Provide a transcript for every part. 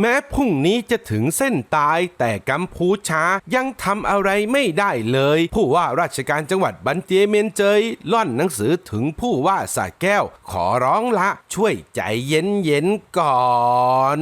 แม้พรุ่งนี้จะถึงเส้นตายแต่กัมพูชายังทำอะไรไม่ได้เลย ผู้ว่าราชการจังหวัดบันเตียเมียนเจยล่อนหนังสือถึงผู้ว่าสระแก้ว ขอร้องละช่วยใจเย็นๆก่อน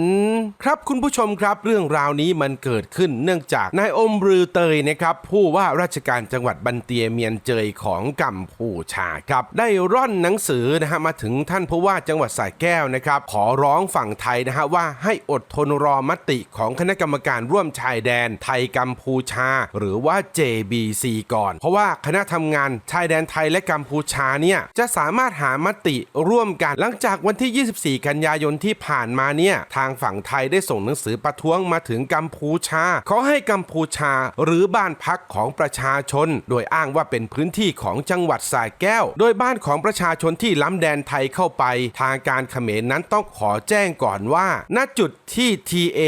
ครับคุณผู้ชมครับเรื่องราวนี้มันเกิดขึ้นเนื่องจากนายอมรือเตยนะครับ ผู้ว่าราชการจังหวัดบันเตียเมียนเจยของกัมพูชาครับ ได้ร่อนหนังสือนะฮะมาถึงท่านผู้ว่าจังหวัดสระแก้วนะครับขอร้องฝั่งไทยนะฮะว่าให้อดทนรอมติของคณะกรรมการร่วมชายแดนไทยกัมพูชา หรือว่า JBC ก่อน เพราะว่าคณะทำงานชายแดนไทยและกัมพูชาเนี่ยจะสามารถหามติร่วมกัน หลังจากวันที่ 24 กันยายนที่ผ่านมาเนี่ยทางฝั่งไทยได้ส่งหนังสือประท้วงมาถึงกัมพูชาขอให้กัมพูชาหรือบ้านพักของประชาชน โดยอ้างว่าเป็นพื้นที่ของจังหวัดสระแก้ว โดยบ้านของประชาชนที่ล้ำแดนไทยเข้าไป ทางการเขมรนั้นต้องขอแจ้งก่อนว่า ณจุดที่ TA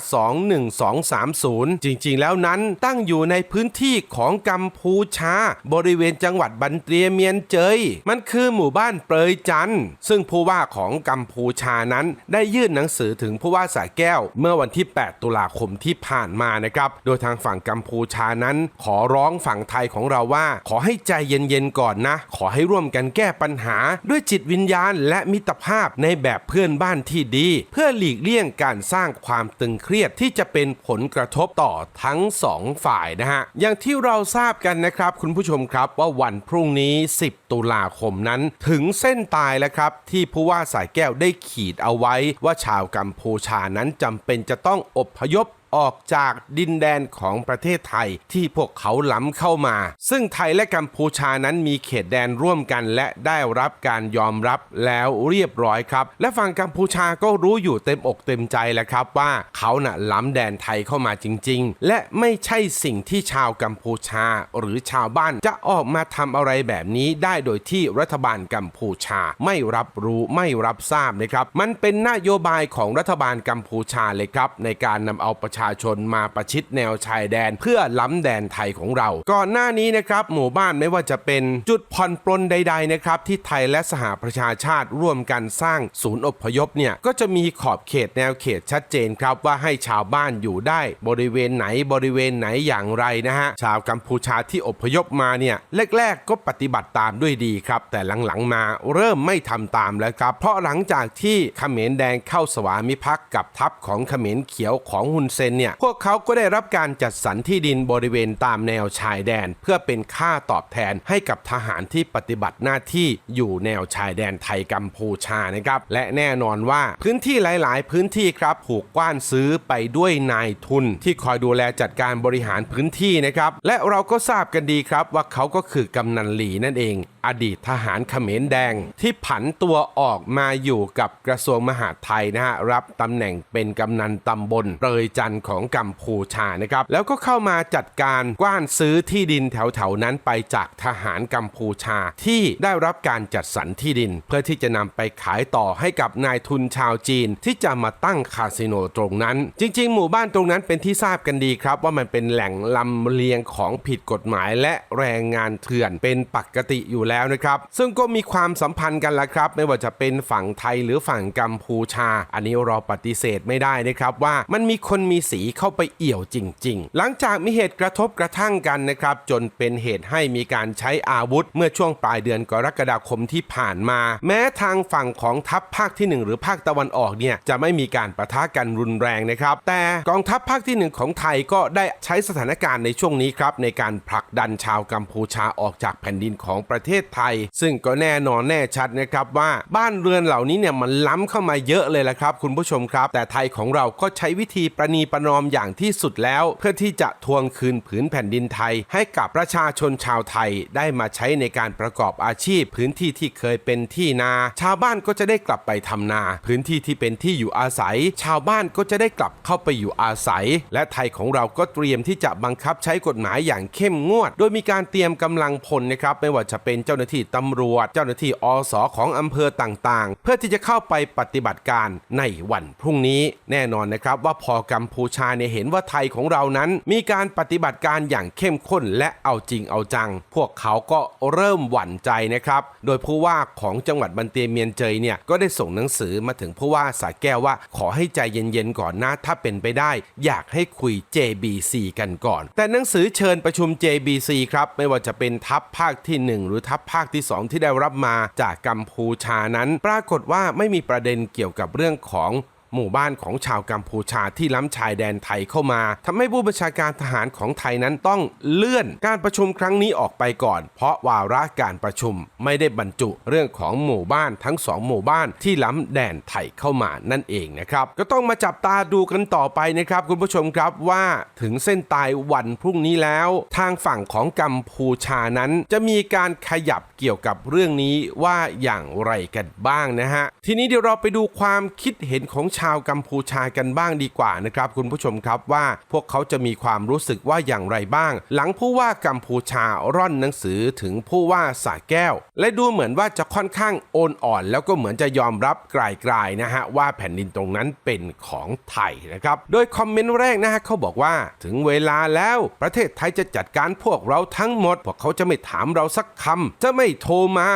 521230 จริงๆ แล้วนั้นตั้งอยู่ในพื้นที่ของกัมพูชา บริเวณจังหวัดบันเตรียเมียนเจย มันคือหมู่บ้านเปรยจัน ซึ่งผู้ว่าของกัมพูชานั้นได้ยื่นหนังสือถึงผู้ว่าสายแก้ว เมื่อวันที่ 8 ตุลาคมที่ผ่านมานะครับ โดยทางฝั่งกัมพูชานั้น ขอร้องฝั่งไทยของเราว่า ขอให้ใจเย็นๆก่อนนะ ขอให้ร่วมกันแก้ปัญหา ด้วยจิตวิญญาณและมิตรภาพในแบบเพื่อนบ้านที่ดี เพื่อหลีกเลี่ยงการการสร้างความตึงเครียดที่จะเป็นผลกระทบต่อทั้งสองฝ่ายนะฮะ อย่างที่เราทราบกันนะครับ คุณผู้ชมครับว่าวันพรุ่งนี้ 10 ตุลาคมนั้นถึงเส้นตายแล้วครับ ที่ผู้ว่าสายแก้วได้ขีดเอาไว้ว่าชาวกัมพูชานั้นจำเป็นจะต้องอพยพ ออกจากดินแดนของประเทศไทยที่พวกเขาล้ำเข้ามา ซึ่งไทยและกัมพูชานั้นมีเขตแดนร่วมกันและได้รับการยอมรับแล้วเรียบร้อยครับ และฝั่งกัมพูชาก็รู้อยู่เต็มอกเต็มใจแล้วครับว่าเขาน่ะล้ำแดนไทยเข้ามาจริง ๆ และไม่ใช่สิ่งที่ชาวกัมพูชา หรือชาวบ้านจะออกมาทำอะไรแบบนี้ได้โดยที่รัฐบาลกัมพูชาไม่รับรู้ไม่รับทราบนะครับ มันเป็นนโยบายของรัฐบาลกัมพูชาเลยครับ ในการนำเอาประชาชนมาประชิดแนวชายแดน เพื่อล้ำแดนไทยของเรา ก่อนหน้านี้นะครับหมู่บ้านไม่ว่าจะเป็นจุดผ่อนปลนใด ๆนะครับ ที่ไทยและสหประชาชาติร่วมกันสร้างศูนย์อพยพเนี่ยก็จะมีขอบเขตแนวเขตชัดเจนครับว่าให้ชาวบ้านอยู่ได้บริเวณไหนบริเวณไหนอย่างไรนะฮะชาวกัมพูชาที่อพยพมาเนี่ยแรกๆ ก็ปฏิบัติตามด้วยดีครับ แต่หลังๆมาเริ่มไม่ทำตามแล้วครับ เพราะหลังจากที่เขมรแดงเข้าสวามิภักดิ์กับทัพของเขมรเขียวของฮุนเซนเนี่ย พวกเขาก็ได้รับการจัดสรรที่ดินบริเวณตามแนวชายแดน เพื่อเป็นค่าตอบแทนให้กับทหารที่ปฏิบัติหน้าที่อยู่แนวชายแดนไทยกัมพูชานะครับ และแน่นอนว่าพื้นที่หลาย ๆ พื้นที่ครับถูกกว้านซื้อไปด้วยนายทุน ที่คอยดูแลจัดการบริหารพื้นที่นะครับ และเราก็ทราบกันดีครับว่าเขาก็คือกำนันหลีนั่นเอง อดีตทหารเขมรแดง ที่ผันตัวออกมาอยู่กับกระทรวงมหาดไทยนะฮะรับตำแหน่งเป็นกำนันตำบลเปรยจันทของกัมพูชานะครับแล้วก็เข้ามาจัดการกว้านซื้อที่ดินแถวๆนั้นไปจากทหารกัมพูชาที่ได้รับการจัดสรรที่ดิน เพื่อที่จะนำไปขายต่อให้กับนายทุนชาวจีน ที่จะมาตั้งคาสิโนตรงนั้น จริง ๆ หมู่บ้านตรงนั้นเป็นที่ทราบกันดีครับ ว่ามันเป็นแหล่งลำเลียงของผิดกฎหมายและแรงงานเถื่อนเป็นปกติอยู่แล้วนะครับ ซึ่งก็มีความสัมพันธ์กันละครับ ไม่ว่าจะเป็นฝั่งไทยหรือฝั่งกัมพูชา อันนี้เราปฏิเสธไม่ได้นะครับว่ามันมีคนมีสีเข้าไปเอี่ยวจริง ๆ หลังจากมีเหตุกระทบกระทั่งกันนะครับ จนเป็นเหตุให้มีการใช้อาวุธ เมื่อช่วงปลายเดือนกรกฎาคมที่ผ่านมา แม้ทางฝั่งของทัพภาคที่ 1 หรือภาคตะวันออกเนี่ยจะไม่มีการประทะกันรุนแรงนะครับ แต่กองทัพภาคที่ 1 ของไทยก็ได้ใช้สถานการณ์ในช่วงนี้ครับในการผลักดันชาวกัมพูชาออกจากแผ่นดินของประเทศไทย ซึ่งก็แน่นอนแน่ชัดนะครับว่าบ้านเรือนเหล่านี้เนี่ยมันล้ำเข้ามาเยอะเลยละครับ คุณผู้ชมครับ แต่ไทยของเราก็ใช้วิธีประนีประนอมอย่างที่สุดแล้ว เพื่อที่จะทวงคืนผืนแผ่นดินไทย ให้กับประชาชนชาวไทยได้มาใช้ในการประกอบอาชีพ พื้นที่ที่เคยเป็นที่นา ชาวบ้านก็จะได้กลับไปทำนา พื้นที่ที่เป็นที่อยู่อาศัย ชาวบ้านก็จะได้กลับเข้าไปอยู่อาศัย และไทยของเราก็เตรียมที่จะบังคับใช้กฎหมายอย่างเข้มงวด โดยมีการเตรียมกำลังพลนะครับไม่ว่าจะเป็นเจ้าหน้าที่ตำรวจ เจ้าหน้าที่อสของอำเภอต่างๆ เพื่อที่จะเข้าไปปฏิบัติการในวันพรุ่งนี้แน่นอนนะครับว่าพอกัมพูชาเนี่ยเห็นว่าไทยของเรานั้น มีการปฏิบัติการอย่างเข้มข้นและเอาจริงเอาจัง พวกเขาก็เริ่มหวั่นใจนะครับ โดยผู้ว่าของจังหวัดบันเตียเมียนเจยเนี่ยก็ได้ส่งหนังสือมาถึงผู้ว่าสาแก้วว่าขอให้ใจเย็นๆก่อนนะถ้าเป็นไปได้ อยากให้คุย JBC กันก่อน แต่หนังสือเชิญประชุม JBC ครับไม่ว่าจะเป็นทัพภาคที่ 1 หรือทัพภาคที่ 2 ที่ได้รับมาจากกัมพูชานั้น ปรากฏว่าไม่มีประเด็นเกี่ยวกับเรื่องของ หมู่บ้านของชาวกัมพูชาที่ล้ำชายแดนไทยเข้ามาทำให้ผู้บัญชาการทหารของไทยนั้นต้องเลื่อนการประชุมครั้งนี้ออกไปก่อน เพราะวาระการประชุมไม่ได้บรรจุเรื่องของหมู่บ้านทั้งสองหมู่บ้านที่ล้ำแดนไทยเข้ามานั่นเองนะครับ ก็ต้องมาจับตาดูกันต่อไปนะครับคุณผู้ชมครับว่าถึงเส้นตายวันพรุ่งนี้แล้ว ทางฝั่งของกัมพูชานั้นจะมีการขยับเกี่ยวกับเรื่องนี้ว่าอย่างไรกันบ้างนะฮะทีนี้เดี๋ยวเราไปดูความคิดเห็นของชชาวกัมพูชากันบ้างดีกว่านะครับคุณผู้ชมครับว่าพวกเขาจะมีความรู้สึกว่าอย่างไรบ้าง หลังผู้ว่ากัมพูชาร่อนหนังสือถึงผู้ว่าสาแก้ว และดูเหมือนว่าจะค่อนข้างโอนอ่อน แล้วก็เหมือนจะยอมรับกลายๆนะฮะว่าแผ่นดินตรงนั้นเป็นของไทยนะครับโดยคอมเมนต์แรกนะฮะเขาบอกว่าถึงเวลาแล้วประเทศไทยจะจัดการพวกเราทั้งหมด พวกเขาจะไม่ถามเราสักคำจะไม่โทรมา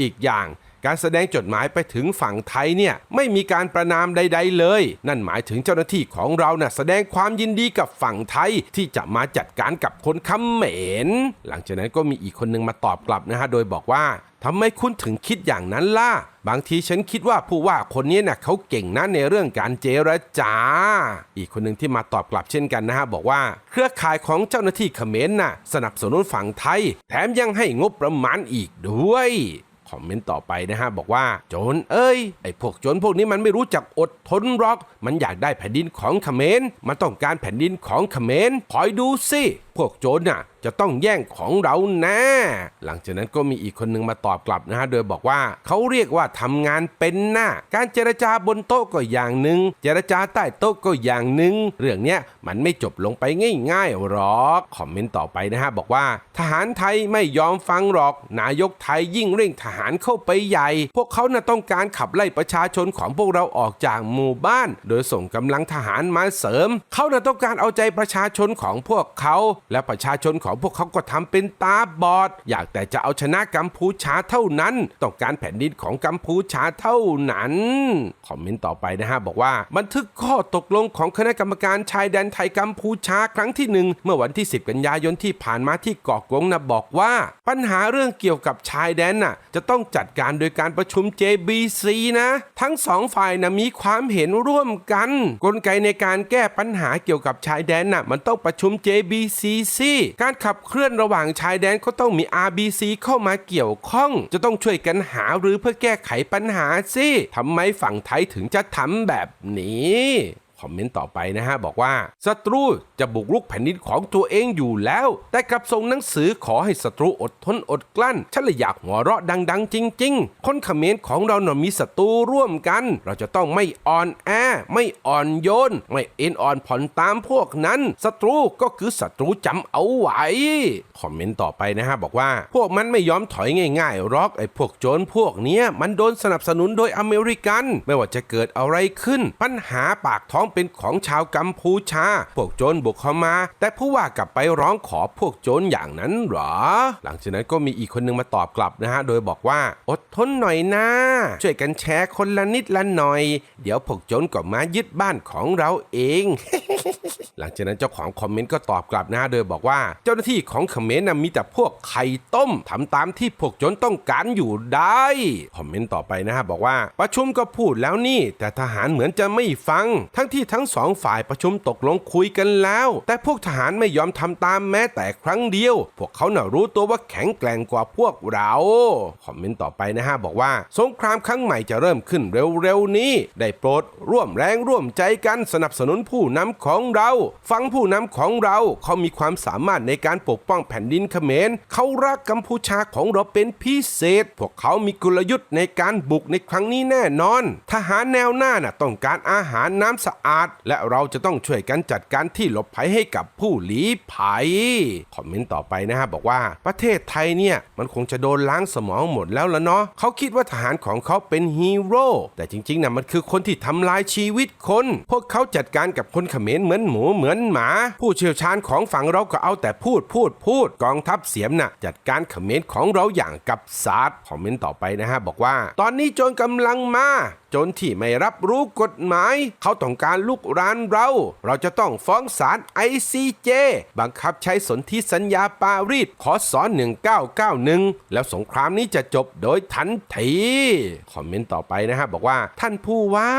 อีกอย่าง การแสดงจดหมายไปถึงฝั่งไทยเนี่ยไม่มีการประนามใด ๆ เลย นั่นหมายถึงเจ้าหน้าที่ของเราน่ะแสดงความยินดีกับฝั่งไทยที่จะมาจัดการกับคนเขมรหลังจากนั้นก็มีอีกคนนึงมาตอบกลับนะฮะโดยบอกว่าทำไมคุณถึงคิดอย่างนั้นล่ะ บางทีฉันคิดว่าผู้ว่าคนนี้น่ะเขาเก่งนะในเรื่องการเจรจา อีกคนหนึ่งที่มาตอบกลับเช่นกันนะฮะบอกว่า เครือข่ายของเจ้าหน้าที่เขมรน่ะสนับสนุนฝั่งไทย แถมยังให้งบประมาณอีกด้วย คอมเมนต์ต่อไปนะฮะบอกว่าโจรเอ้ยไอ้พวกโจรพวกนี้มันไม่รู้จักอดทนหรอก มันอยากได้แผ่นดินของเขมรมันต้องการแผ่นดินของเขมรคอยดูสิ วกโจรน่ะจะต้องแย่งของเราแน่หลังจากนั้นก็มีอีกคนนึงมาตอบกลับนะฮะโดยบอกว่าเขาเรียกว่าทำงานเป็นหน่ะการเจรจาบนโต๊ะก็อย่างหนึ่งเจรจาใต้โต๊ะก็อย่างหนึ่งเรื่องเนี้ยมันไม่จบลงไปง่ายๆหรอกคอมเมนต์ต่อไปนะฮะบอกว่า ทหารไทยไม่ยอมฟังหรอก นายกไทยยิ่งเร่งทหารเข้าไปใหญ่ พวกเขาน่ะต้องการขับไล่ประชาชนของพวกเราออกจากหมู่บ้าน โดยส่งกำลังทหารมาเสริม เขาน่ะต้องการเอาใจประชาชนของพวกเขาและประชาชนของพวกเขาก็ทำเป็นตาบอด อยากแต่จะเอาชนะกัมพูชาเท่านั้น ต้องการแผ่นดินของกัมพูชาเท่านั้น คอมเมนต์ต่อไปนะฮะ บอกว่า บันทึกข้อตกลงของคณะกรรมการชายแดนไทยกัมพูชาครั้งที่หนึ่งเมื่อวันที่ 10 กันยายนที่ผ่านมาที่เกาะกงนะบอกว่า ปัญหาเรื่องเกี่ยวกับชายแดนน่ะจะต้องจัดการโดยการประชุม JBC นะ ทั้งสองฝ่ายนะมีความเห็นร่วมกัน กลไกในการแก้ปัญหาเกี่ยวกับชายแดนน่ะมันต้องประชุม JBC RBC การขับเคลื่อนระหว่างชายแดนก็ต้องมี RBC เข้ามาเกี่ยวข้อง จะต้องช่วยกันหาหรือเพื่อแก้ไขปัญหาสิทำไมฝั่งไทยถึงจะทำแบบนี้ คอมเมนต์ต่อไปนะฮะ บอกว่าศัตรูจะบุกรุกแผ่นดินของตัวเองอยู่แล้ว แต่กลับส่งหนังสือขอให้ศัตรูอดทนอดกลั้นฉันเลยอยากหัวเราะดัง ๆ จริง ๆ คนเขมรของเราเน่ะมีศัตรูร่วมกัน เราจะต้องไม่อ่อนแอ ไม่อ่อนโยน ไม่เอ็นอ่อนผ่อนตามพวกนั้นศัตรูก็คือศัตรูจำเอาไว้คอมเมนต์ต่อไปนะฮะบอกว่า พวกมันไม่ยอมถอยง่ายๆหรอกไอ้พวกโจรพวกเนี้ยมันโดนสนับสนุนโดยอเมริกัน ไม่ว่าจะเกิดอะไรขึ้น ปัญหาปากท้องเป็นของชาวกัมพูชา พวกโจรบุกเข้ามา แต่ผู้ว่ากลับไปร้องขอพวกโจรอย่างนั้นหรอ หลังจากนั้นก็มีอีกคนนึงมาตอบกลับนะฮะ โดยบอกว่า อดทนหน่อยนะ ช่วยกันแชร์คนละนิดละหน่อย เดี๋ยวพวกโจรก็มายึดบ้านของเราเอง หลังจากนั้นเจ้าของคอมเมนต์ก็ตอบกลับนะฮะโดยบอกว่า เจ้าหน้าที่ของเขมรนะมีแต่พวกไข่ต้มทำตามที่พวกโจรต้องการอยู่ได้ คอมเมนต์ต่อไปนะฮะบอกว่าประชุมก็พูดแล้วนี่ แต่ทหารเหมือนจะไม่ฟัง ทั้งที่ทั้งสองฝ่ายประชุมตกลงคุยกันแล้ว แต่พวกทหารไม่ยอมทำตามแม้แต่ครั้งเดียว พวกเขาน่ะรู้ตัวว่าแข็งแกร่งกว่าพวกเราคอมเมนต์ต่อไปนะฮะบอกว่าสงครามครั้งใหม่จะเริ่มขึ้นเร็วๆนี้ ได้โปรดร่วมแรงร่วมใจกันสนับสนุนผู้นำของของเรา ฟังผู้นำของเราเขามีความสามารถในการปกป้องแผ่นดินเขมรเขารักกัมพูชาของเราเป็นพิเศษ พวกเขามีกลยุทธ์ในการบุกในครั้งนี้แน่นอน ทหารแนวหน้าน่ะต้องการอาหารน้ำสะอาด และเราจะต้องช่วยกันจัดการที่หลบภัยให้กับผู้หลีภัย คอมเมนต์ต่อไปนะฮะบอกว่าประเทศไทยเนี่ยมันคงจะโดนล้างสมองหมดแล้วละเนาะเขาคิดว่าทหารของเขาเป็นฮีโร่แต่จริงๆนะมันคือคนที่ทำลายชีวิตคน พวกเขาจัดการกับคนเขมรเหมือนหมูเหมือนหมา ผู้เชี่ยวชาญของฝั่งเราก็เอาแต่พูดพูดพูดกองทัพเสียมน่ะจัดการเขมรของเราอย่างกับซาร์คอมเมนต์ต่อไปนะฮะบอกว่า ตอนนี้โจรกำลังมา จนที่ไม่รับรู้กฎหมาย เขาต้องการลุกรานเรา เราจะต้องฟ้องศาล ICJ บังคับใช้สนธิสัญญาปารีสขอสอน1991 แล้วสงครามนี้จะจบโดยทันที คอมเมนต์ต่อไปนะฮะ บอกว่าท่านผู้ว่า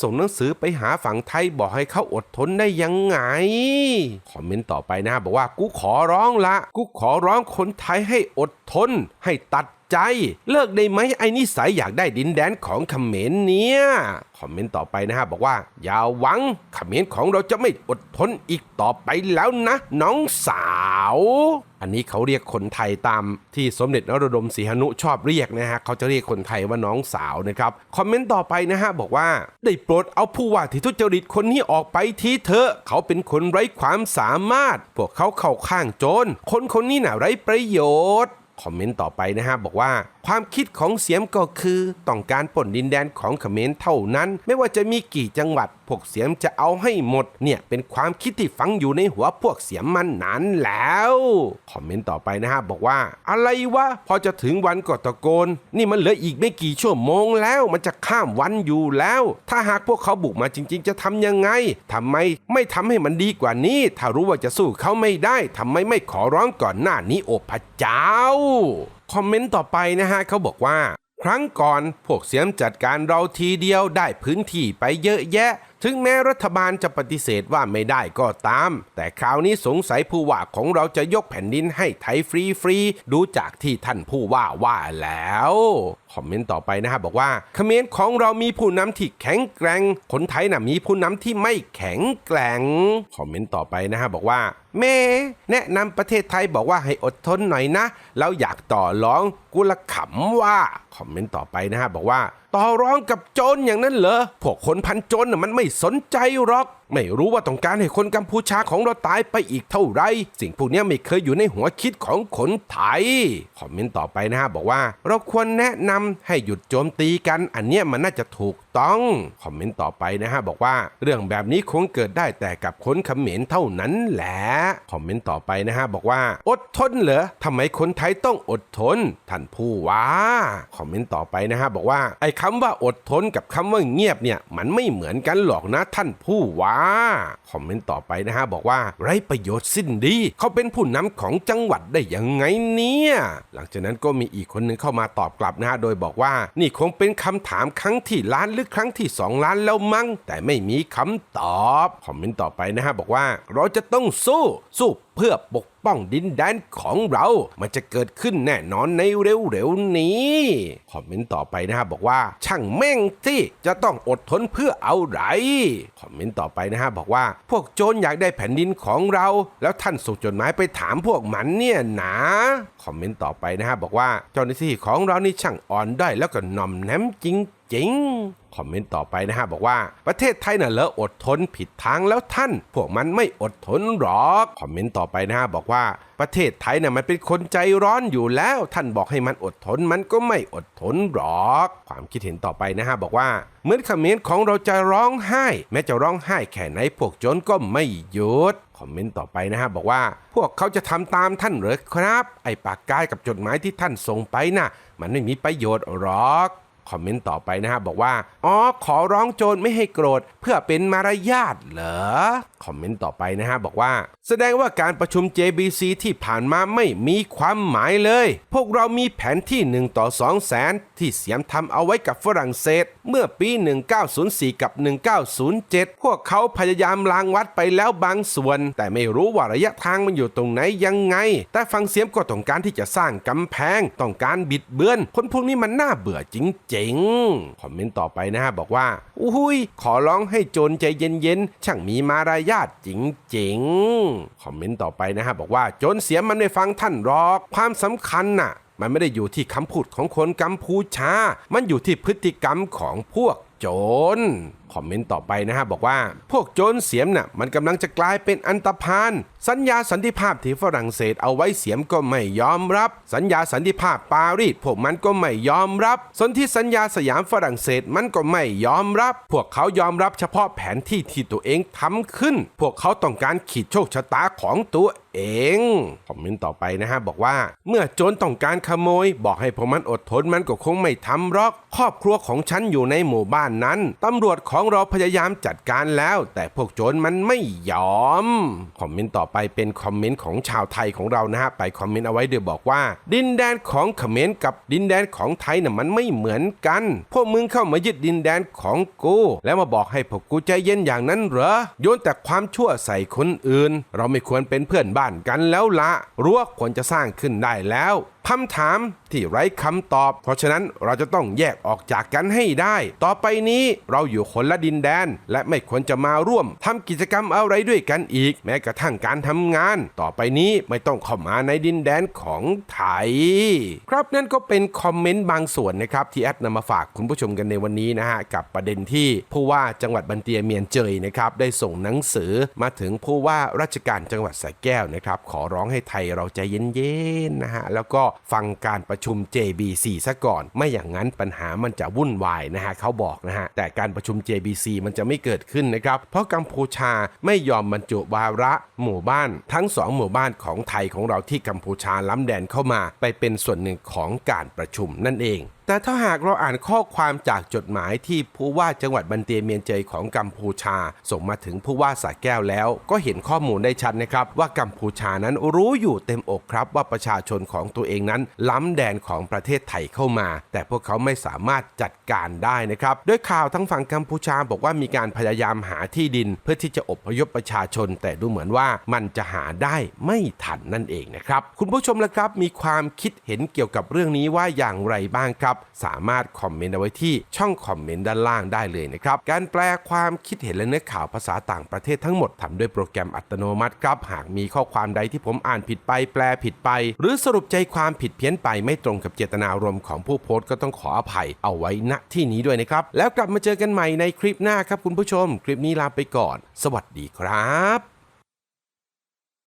ส่งหนังสือไปหาฝั่งไทยบอกให้เขาอดทนได้ยังไง คอมเมนต์ต่อไปนะฮะบอกว่ากูขอร้องละกูขอร้องคนไทยให้อดทน ให้ตัด ใจเลิกได้ไหมไอ้นิสัยอยากได้ดินแดนของเขมรเนี่ยคอมเมนต์ต่อไปนะฮะบอกว่า อย่าหวังเขมรของเราจะไม่อดทนอีกต่อไปแล้วนะ น้องสาว อันนี้เขาเรียกคนไทยตามที่สมเด็จนโรดมศรีหนุชอบเรียกนะฮะเขาจะเรียกคนไทยว่าน้องสาวนะครับคอมเมนต์ต่อไปนะฮะบอกว่าได้โปรดเอาผู้ว่าที่ทุจริตคนนี้ออกไปทีเถอะเขาเป็นคนไร้ความสามารถ พวกเขาเข้าข้างโจรคนคนนี้น่ะไร้ประโยชน์ คอมเมนต์ต่อไปนะฮะบอกว่า ความคิดของเสียมก็คือต้องการปล้นดินแดนของเขมรเท่านั้น ไม่ว่าจะมีกี่จังหวัด พวกเสียมจะเอาให้หมด เนี่ยเป็นความคิดที่ฝังอยู่ในหัวพวกเสียมมันนานแล้ว คอมเมนต์ต่อไปนะฮะบอกว่าอะไรวะพอจะถึงวันก็ตะโกน นี่มันเหลืออีกไม่กี่ชั่วโมงแล้วมันจะข้ามวันอยู่แล้ว ถ้าหากพวกเขาบุกมาจริง ๆ จะทำยังไงทำไมไม่ทำให้มันดีกว่านี้ ถ้ารู้ว่าจะสู้เขาไม่ได้ทำไมไม่ขอร้องก่อนหน้านี้โอพระเจ้า คอมเมนต์ต่อไปนะฮะเขาบอกว่า ครั้งก่อนพวกเสียมจัดการเราทีเดียวได้พื้นที่ไปเยอะแยะถึงแม้รัฐบาลจะปฏิเสธว่าไม่ได้ก็ตาม แต่คราวนี้สงสัยผู้ว่าของเราจะยกแผ่นดินให้ไทยฟรีฟรีๆดูจากที่ท่านผู้ว่าว่าแล้ว คอมเมนต์ต่อไปนะฮะบอกว่าเขมรของเรามีผู้นำที่แข็งแกร่ง คนไทยน่ะมีผู้นำที่ไม่แข็งแกร่ง คอมเมนต์ต่อไปนะฮะบอกว่าแม่แนะนำประเทศไทยบอกว่าให้อดทนหน่อยนะแล้วอยากต่อร้องกูลขำว่า คอมเมนต์ต่อไปนะฮะบอกว่า ต่อรองกับโจรอย่างนั้นเหรอพวกคนพันโจรน่ะมันไม่สนใจหรอก ไม่รู้ว่าต้องการให้คนกัมพูชาของเราตายไปอีกเท่าไร สิ่งพวกนี้ไม่เคยอยู่ในหัวคิดของคนไทย คอมเมนต์ต่อไปนะฮะบอกว่า เราควรแนะนำให้หยุดโจมตีกัน อันเนี้ยมันน่าจะถูกต้อง คอมเมนต์ต่อไปนะฮะบอกว่า เรื่องแบบนี้คงเกิดได้แต่กับคนเขมรเท่านั้นแหละ คอมเมนต์ต่อไปนะฮะบอกว่า อดทนเหรอทำไมคนไทยต้องอดทน ท่านผู้ว่า คอมเมนต์ต่อไปนะฮะบอกว่าไอ้คำว่าอดทนกับคำว่าเงียบเนี่ยมันไม่เหมือนกันหรอกนะท่านผู้ว่าคอมเมนต์ต่อไปนะฮะบอกว่าไร้ประโยชน์สิ้นดี เขาเป็นผู้นำของจังหวัดได้ยังไงเนี่ย หลังจากนั้นก็มีอีกคนนึงเข้ามาตอบกลับนะฮะโดยบอกว่า นี่คงเป็นคำถามครั้งที่ล้านหรือครั้งที่สองล้านแล้วมั้งแต่ไม่มีคำตอบ คอมเมนต์ต่อไปนะฮะบอกว่าเราจะต้องสู้สู้ เพื่อปกป้องดินแดนของเรา มันจะเกิดขึ้นแน่นอนในเร็วๆนี้ คอมเมนต์ต่อไปนะฮะบอกว่า ช่างแม่งที่จะต้องอดทนเพื่อเอาไร คอมเมนต์ต่อไปนะฮะบอกว่า พวกโจรอยากได้แผ่นดินของเรา แล้วท่านส่งจดหมายไปถามพวกมันเนี่ยนะคอมเมนต์ต่อไปนะฮะบอกว่าเจ้าหน้าที่ของเรานี่ช่างอ่อนได้อยแล้วก็หน่อมแนมจริงๆคอมเมนต์ต่อไปนะฮะบอกว่าประเทศไทยน่ะเลอะอดทนผิดทางแล้วท่าน พวกมันไม่อดทนหรอก คอมเมนต์ต่อไปนะฮะบอกว่าประเทศไทยน่ะมันเป็นคนใจร้อนอยู่แล้ว ท่านบอกให้มันอดทนมันก็ไม่อดทนหรอก ความคิดเห็นต่อไปนะฮะบอกว่าเหมือนคอมเขมรของเราจะร้องไห้ แม้จะร้องไห้แค่ไหนพวกโจรก็ไม่หยุดคอมเมนต์ต่อไปนะฮะบอกว่า พวกเขาจะทำตามท่านหรือครับ ไอ้ปากกายกับจดหมายที่ท่านส่งไปน่ะ มันไม่มีประโยชน์หรอก คอมเมนต์ต่อไปนะฮะบอกว่า อ๋อ ขอร้องโจรไม่ให้โกรธ เพื่อเป็นมารยาทเหรอ คอมเมนต์ต่อไปนะฮะบอกว่า แสดงว่าการประชุม JBC ที่ผ่านมาไม่มีความหมายเลย พวกเรามีแผนที่ 1 ต่อ 2 แสน ที่เสียมทำเอาไว้กับฝรั่งเศส เมื่อปี 1904 กับ 1907 พวกเขาพยายามลางวัดไปแล้วบางส่วน แต่ไม่รู้ว่าระยะทางมันอยู่ตรงไหนยังไง แต่ฟังเสียมก็ต้องการที่จะสร้างกำแพง ต้องการบิดเบือน คนพวกนี้มันน่าเบื่อจริงจ๋งคอมเมนต์ต่อไปนะฮะบอกว่าอุ้ยขอร้องให้โจรใจเย็นๆช่างมีมารายาทจริงๆคอมเมนต์ต่อไปนะฮะบอกว่าโจรเสียมันไม่ฟังท่านหรอก ความสำคัญน่ะมันไม่ได้อยู่ที่คำพูดของคนกัมพูชา มันอยู่ที่พฤติกรรมของพวกโจรคอมเมนต์ต่อไปนะฮะบอกว่า พวกโจรเสียมน่ะมันกำลังจะกลายเป็นอันตพาน สัญญาสันติภาพที่ฝรั่งเศสเอาไว้เสียมก็ไม่ยอมรับ สัญญาสันติภาพปารีสพวกมันก็ไม่ยอมรับ สนธิสัญญาสยามฝรั่งเศสมันก็ไม่ยอมรับ พวกเขายอมรับเฉพาะแผนที่ที่ตัวเองทำขึ้น พวกเขาต้องการขีดโชคชะตาของตัวเองคอมเมนต์ต่อไปนะฮะบอกว่า เมื่อโจรต้องการขโมย บอกให้พวกมันอดทนมันก็คงไม่ทำหรอก ครอบครัวของฉันอยู่ในหมู่บ้านนั้นตำรวจของของเราพยายามจัดการแล้ว แต่พวกโจรมันไม่ยอม คอมเมนต์ต่อไปเป็นคอมเมนต์ของชาวไทยของเรานะฮะไปคอมเมนต์เอาไว้โดยบอกว่า ดินแดนของเขมรกับดินแดนของไทยน่ะมันไม่เหมือนกัน พวกมึงเข้ามายึดดินแดนของกู แล้วมาบอกให้พวกกูใจเย็นอย่างนั้นเหรอโยนแต่ความชั่วใส่คนอื่น เราไม่ควรเป็นเพื่อนบ้านกันแล้วละรั้วควรจะสร้างขึ้นได้แล้ว คำถามที่ไร้คำตอบ เพราะฉะนั้นเราจะต้องแยกออกจากกันให้ได้ ต่อไปนี้เราอยู่คนละดินแดน และไม่ควรจะมาร่วมทำกิจกรรมอะไรด้วยกันอีก แม้กระทั่งการทำงาน ต่อไปนี้ไม่ต้องเข้ามาในดินแดนของไทย ครับนั่นก็เป็นคอมเมนต์บางส่วนนะครับที่แอดนำมาฝากคุณผู้ชมกันในวันนี้นะฮะกับประเด็นที่ผู้ว่าจังหวัดบันเตียเมียนเจยนะครับได้ส่งหนังสือมาถึงผู้ว่าราชการจังหวัดสระแก้วนะครับขอร้องให้ไทยเราใจเย็นๆนะฮะแล้วก็ฟังการประชุม JBC ซะก่อน ไม่อย่างนั้นปัญหามันจะวุ่นวายนะฮะเขาบอกนะฮะ แต่การประชุม JBC มันจะไม่เกิดขึ้นนะครับ เพราะกัมพูชาไม่ยอมบรรจุวาระหมู่บ้าน ทั้งสองหมู่บ้านของไทยของเราที่กัมพูชาล้ำแดนเข้ามา ไปเป็นส่วนหนึ่งของการประชุมนั่นเอง แต่ถ้าหากเราอ่านข้อความจากจดหมายที่ผู้ว่าจังหวัดบันเตียเมียนเจยของกัมพูชา ส่งมาถึงผู้ว่าสาแก้วแล้ว ก็เห็นข้อมูลได้ชัดนะครับว่ากัมพูชานั้นรู้อยู่เต็มอกครับว่าประชาชนของตัวเองนั้น ล้ำแดนของประเทศไทยเข้ามา แต่พวกเขาไม่สามารถจัดการได้นะครับโดยข่าวทั้งฝั่งกัมพูชาบอกว่ามีการพยายามหาที่ดิน เพื่อที่จะอพยพประชาชน แต่ดูเหมือนว่ามันจะหาได้ไม่ทันนั่นเองนะครับคุณผู้ชมละครับมีความคิดเห็นเกี่ยวกับเรื่องนี้ว่าอย่างไรบ้างครับสามารถคอมเมนต์เอาไว้ที่ช่องคอมเมนต์ด้านล่างได้เลยนะครับ การแปลความคิดเห็นและเนื้อข่าวภาษาต่างประเทศทั้งหมดทำด้วยโปรแกรมอัตโนมัติครับ หากมีข้อความใดที่ผมอ่านผิดไปแปลผิดไป หรือสรุปใจความผิดเพี้ยนไปไม่ตรงกับเจตนารมณ์ของผู้โพสต์ก็ต้องขออภัยเอาไว้ณที่นี้ด้วยนะครับ แล้วกลับมาเจอกันใหม่ในคลิปหน้าครับคุณผู้ชม คลิปนี้ลาไปก่อน สวัสดีครับ